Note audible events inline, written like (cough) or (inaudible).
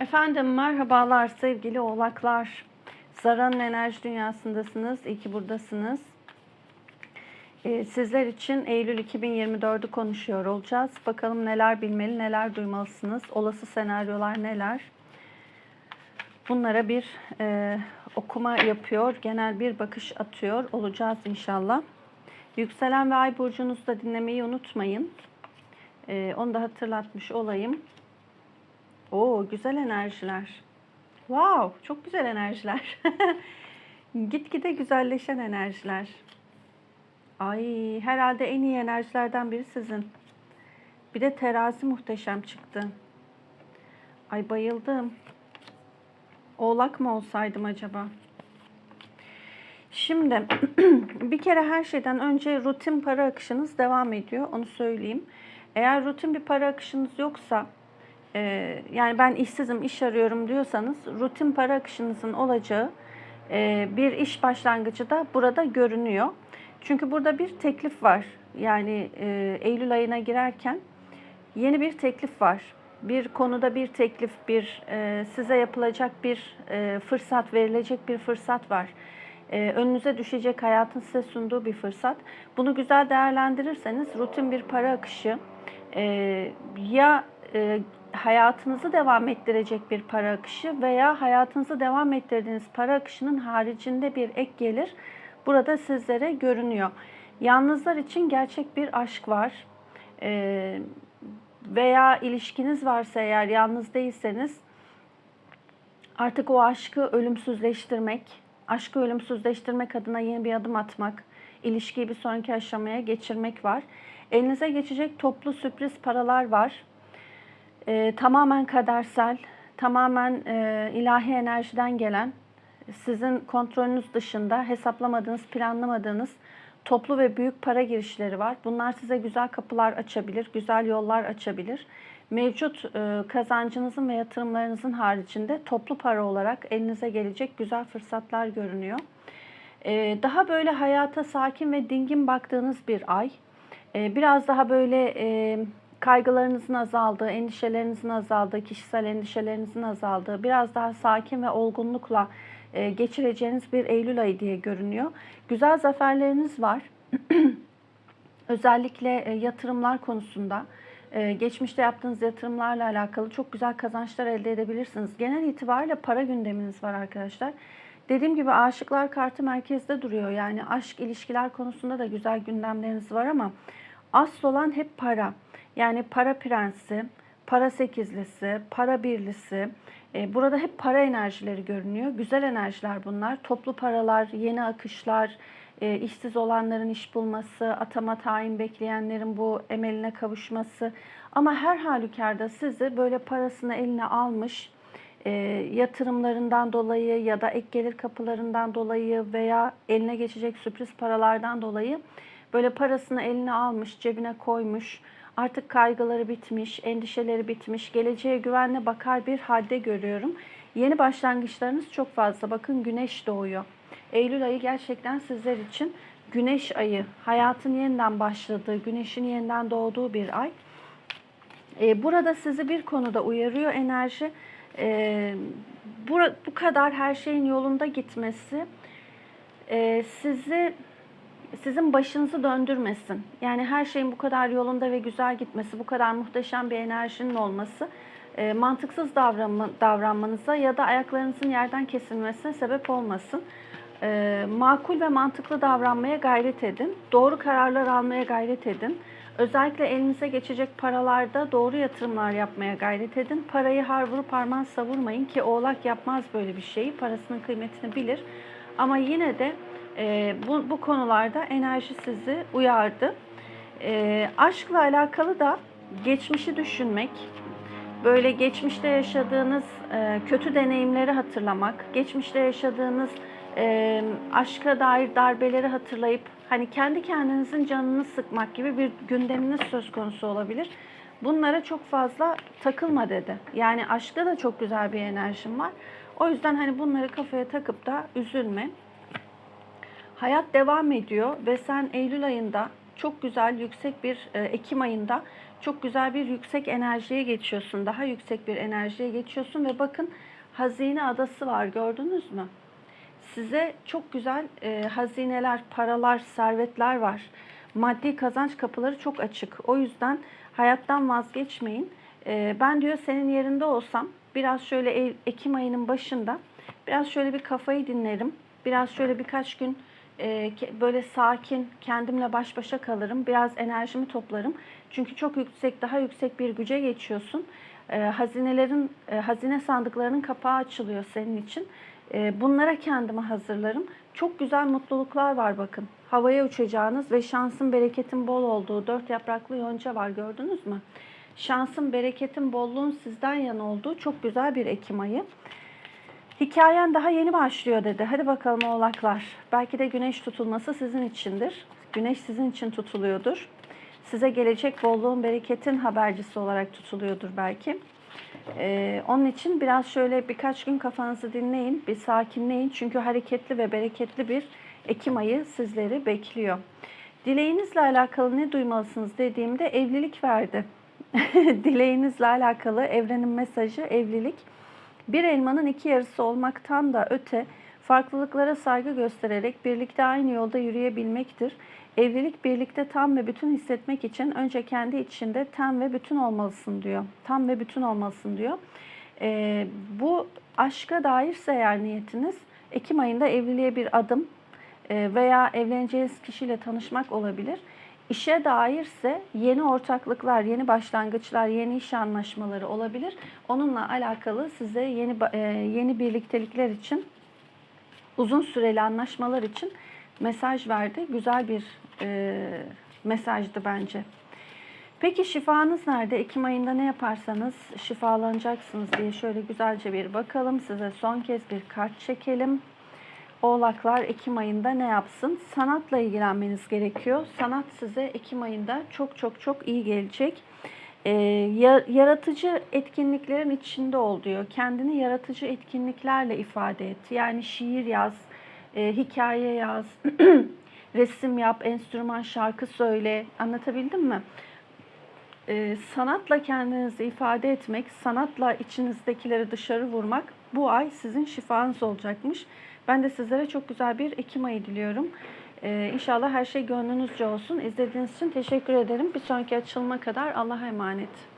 Efendim merhabalar sevgili oğlaklar. Zara'nın enerji dünyasındasınız. İyi ki buradasınız. Ee, sizler için Eylül 2024'ü konuşuyor olacağız. Bakalım neler bilmeli, neler duymalısınız. Olası senaryolar neler? Bunlara bir e, okuma yapıyor, genel bir bakış atıyor olacağız inşallah. Yükselen ve ay burcunuzu da dinlemeyi unutmayın. Ee, onu da hatırlatmış olayım. Oo güzel enerjiler. Wow çok güzel enerjiler. (laughs) Gitgide güzelleşen enerjiler. Ay herhalde en iyi enerjilerden biri sizin. Bir de terazi muhteşem çıktı. Ay bayıldım. Oğlak mı olsaydım acaba? Şimdi (clears throat) bir kere her şeyden önce rutin para akışınız devam ediyor. Onu söyleyeyim. Eğer rutin bir para akışınız yoksa e, yani ben işsizim, iş arıyorum diyorsanız rutin para akışınızın olacağı e, bir iş başlangıcı da burada görünüyor. Çünkü burada bir teklif var. Yani e, Eylül ayına girerken yeni bir teklif var. Bir konuda bir teklif, bir e, size yapılacak bir fırsat, verilecek bir fırsat var. Önünüze düşecek hayatın size sunduğu bir fırsat. Bunu güzel değerlendirirseniz rutin bir para akışı ya hayatınızı devam ettirecek bir para akışı veya hayatınızı devam ettirdiğiniz para akışının haricinde bir ek gelir burada sizlere görünüyor. Yalnızlar için gerçek bir aşk var. E, veya ilişkiniz varsa eğer yalnız değilseniz artık o aşkı ölümsüzleştirmek, aşkı ölümsüzleştirmek adına yeni bir adım atmak, ilişkiyi bir sonraki aşamaya geçirmek var. Elinize geçecek toplu sürpriz paralar var. Ee, tamamen kadersel, tamamen e, ilahi enerjiden gelen, sizin kontrolünüz dışında hesaplamadığınız, planlamadığınız toplu ve büyük para girişleri var. Bunlar size güzel kapılar açabilir, güzel yollar açabilir. Mevcut e, kazancınızın ve yatırımlarınızın haricinde toplu para olarak elinize gelecek güzel fırsatlar görünüyor. E, daha böyle hayata sakin ve dingin baktığınız bir ay. E, biraz daha böyle e, kaygılarınızın azaldığı, endişelerinizin azaldığı, kişisel endişelerinizin azaldığı, biraz daha sakin ve olgunlukla e, geçireceğiniz bir Eylül ayı diye görünüyor. Güzel zaferleriniz var. (clears throat) Özellikle e, yatırımlar konusunda, e, geçmişte yaptığınız yatırımlarla alakalı çok güzel kazançlar elde edebilirsiniz. Genel itibariyle para gündeminiz var arkadaşlar. Dediğim gibi aşıklar kartı merkezde duruyor. Yani aşk, ilişkiler konusunda da güzel gündemleriniz var ama asıl olan hep para. Yani para prensi, para sekizlisi, para birlisi. E, burada hep para enerjileri görünüyor. Güzel enerjiler bunlar. Toplu paralar, yeni akışlar, e, işsiz olanların iş bulması, atama tayin bekleyenlerin bu emeline kavuşması. Ama her halükarda sizi böyle parasını eline almış, e, yatırımlarından dolayı ya da ek gelir kapılarından dolayı veya eline geçecek sürpriz paralardan dolayı böyle parasını eline almış, cebine koymuş, artık kaygıları bitmiş, endişeleri bitmiş, geleceğe güvenle bakar bir halde görüyorum. Yeni başlangıçlarınız çok fazla. Bakın güneş doğuyor. Eylül ayı gerçekten sizler için güneş ayı, hayatın yeniden başladığı, güneşin yeniden doğduğu bir ay. Ee, burada sizi bir konuda uyarıyor enerji. Ee, bu, bu kadar her şeyin yolunda gitmesi e, sizi sizin başınızı döndürmesin. Yani her şeyin bu kadar yolunda ve güzel gitmesi, bu kadar muhteşem bir enerjinin olması e, mantıksız davranma, davranmanıza ya da ayaklarınızın yerden kesilmesine sebep olmasın. E, makul ve mantıklı davranmaya gayret edin. Doğru kararlar almaya gayret edin. Özellikle elinize geçecek paralarda doğru yatırımlar yapmaya gayret edin. Parayı har vurup parmağın savurmayın ki oğlak yapmaz böyle bir şeyi. Parasının kıymetini bilir. Ama yine de e, bu, bu konularda enerji sizi uyardı. E, aşkla alakalı da geçmişi düşünmek, böyle geçmişte yaşadığınız e, kötü deneyimleri hatırlamak, geçmişte yaşadığınız e, aşka dair darbeleri hatırlayıp hani kendi kendinizin canını sıkmak gibi bir gündeminiz söz konusu olabilir. Bunlara çok fazla takılma dedi. Yani aşkta da çok güzel bir enerjim var. O yüzden hani bunları kafaya takıp da üzülme. Hayat devam ediyor ve sen Eylül ayında çok güzel yüksek bir e, Ekim ayında çok güzel bir yüksek enerjiye geçiyorsun. Daha yüksek bir enerjiye geçiyorsun ve bakın hazine adası var gördünüz mü? Size çok güzel e, hazineler, paralar, servetler var. Maddi kazanç kapıları çok açık. O yüzden hayattan vazgeçmeyin. E, ben diyor senin yerinde olsam biraz şöyle Ekim ayının başında biraz şöyle bir kafayı dinlerim. Biraz şöyle birkaç gün e, ke- böyle sakin kendimle baş başa kalırım. Biraz enerjimi toplarım. Çünkü çok yüksek, daha yüksek bir güce geçiyorsun. E, hazinelerin, e, hazine sandıklarının kapağı açılıyor senin için. E, bunlara kendimi hazırlarım. Çok güzel mutluluklar var bakın. Havaya uçacağınız ve şansın, bereketin bol olduğu dört yapraklı yonca var gördünüz mü? Şansın, bereketin, bolluğun sizden yana olduğu çok güzel bir Ekim ayı. Hikayen daha yeni başlıyor dedi. Hadi bakalım oğlaklar. Belki de güneş tutulması sizin içindir. Güneş sizin için tutuluyordur. Size gelecek bolluğun, bereketin habercisi olarak tutuluyordur belki. Ee, onun için biraz şöyle birkaç gün kafanızı dinleyin, bir sakinleyin. Çünkü hareketli ve bereketli bir Ekim ayı sizleri bekliyor. Dileğinizle alakalı ne duymalısınız dediğimde evlilik verdi. (laughs) Dileğinizle alakalı evrenin mesajı evlilik. Bir elmanın iki yarısı olmaktan da öte farklılıklara saygı göstererek birlikte aynı yolda yürüyebilmektir. Evlilik birlikte tam ve bütün hissetmek için önce kendi içinde tam ve bütün olmalısın diyor. Tam ve bütün olmalısın diyor. Ee, bu aşka dairse eğer niyetiniz Ekim ayında evliliğe bir adım e, veya evleneceğiniz kişiyle tanışmak olabilir. İşe dairse yeni ortaklıklar, yeni başlangıçlar, yeni iş anlaşmaları olabilir. Onunla alakalı size yeni e, yeni birliktelikler için uzun süreli anlaşmalar için mesaj verdi. Güzel bir e, mesajdı bence. Peki şifanız nerede? Ekim ayında ne yaparsanız şifalanacaksınız diye şöyle güzelce bir bakalım. Size son kez bir kart çekelim. Oğlaklar Ekim ayında ne yapsın? Sanatla ilgilenmeniz gerekiyor. Sanat size Ekim ayında çok çok çok iyi gelecek. Ya- yaratıcı etkinliklerin içinde ol diyor. Kendini yaratıcı etkinliklerle ifade et. Yani şiir yaz, e, hikaye yaz, (clears throat) resim yap, enstrüman, şarkı söyle. Anlatabildim mi? Ee, sanatla kendinizi ifade etmek, sanatla içinizdekileri dışarı vurmak bu ay sizin şifanız olacakmış. Ben de sizlere çok güzel bir Ekim ayı diliyorum. Ee, inşallah her şey gönlünüzce olsun. İzlediğiniz için teşekkür ederim. Bir sonraki açılma kadar Allah'a emanet.